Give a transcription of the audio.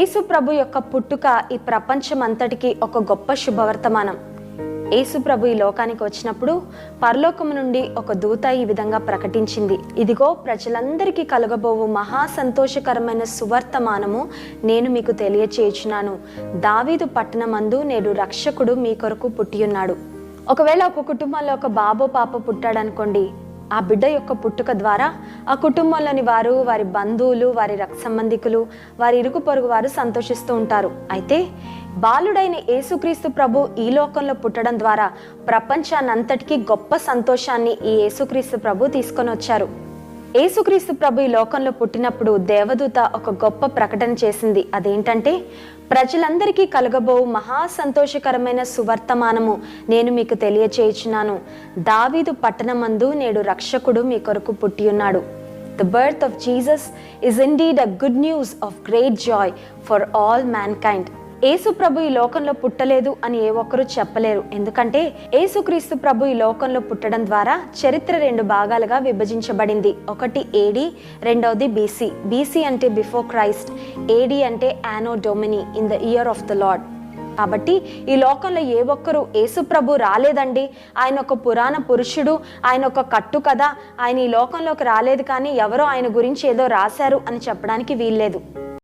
ఏసుప్రభు యొక్క పుట్టుక ఈ ప్రపంచం అంతటికి ఒక గొప్ప శుభవర్తమానం. ఏసుప్రభు ఈ లోకానికి వచ్చినప్పుడు పరలోకము నుండి ఒక దూత ఈ విధంగా ప్రకటించింది. ఇదిగో ప్రజలందరికీ కలగబోవు మహా సంతోషకరమైన సువర్తమానము నేను మీకు తెలియచేయుచున్నాను. దావీదు పట్టణమందు నేడు రక్షకుడు మీ కొరకు పుట్టియున్నాడు. ఒకవేళ ఒక కుటుంబంలో ఒక బాబో పాప పుట్టాడనుకోండి ఆ బిడ్డ యొక్క పుట్టుక ద్వారా ఆ కుటుంబంలోని వారు వారి బంధువులు వారి రక్త సంబంధికులు వారి ఇరుగు పొరుగు వారు సంతోషిస్తూ ఉంటారు. అయితే బాలుడైన యేసుక్రీస్తు ప్రభు ఈ లోకంలో పుట్టడం ద్వారా ప్రపంచాన్నంతటికీ గొప్ప సంతోషాన్ని ఈ యేసుక్రీస్తు ప్రభు తీసుకొని వచ్చారు. యేసుక్రీస్తు ప్రభు ఈ లోకంలో పుట్టినప్పుడు దేవదూత ఒక గొప్ప ప్రకటన చేసింది. అదేంటంటే ప్రజలందరికీ కలగబో మహా సంతోషకరమైన సువర్తమానము నేను మీకు తెలియచేయుచున్నాను. దావీదు పట్టణమందు నేడు రక్షకుడు మీ కొరకు పుట్టి ఉన్నాడు. The birth of Jesus is indeed a good news of great joy for all man ఏసుప్రభు ఈ లోకంలో పుట్టలేదు అని ఏ ఒక్కరూ చెప్పలేరు. ఎందుకంటే ఏసుక్రీస్తు ప్రభు ఈ లోకంలో పుట్టడం ద్వారా చరిత్ర రెండు భాగాలుగా విభజించబడింది. ఒకటి ఏడి రెండవది బీసీ బీసీ అంటే బిఫోర్ క్రైస్ట్ ఏడి అంటే anno domini in the year of the lord కాబట్టి ఈ లోకంలో ఏ ఒక్కరు ఏసుప్రభు రాలేదండి. ఆయన ఒక పురాణ పురుషుడు ఆయన ఒక కట్టు కదా ఆయన ఈ లోకంలోకి రాలేదు కానీ ఎవరో ఆయన గురించి ఏదో రాశారు అని చెప్పడానికి వీల్లేదు.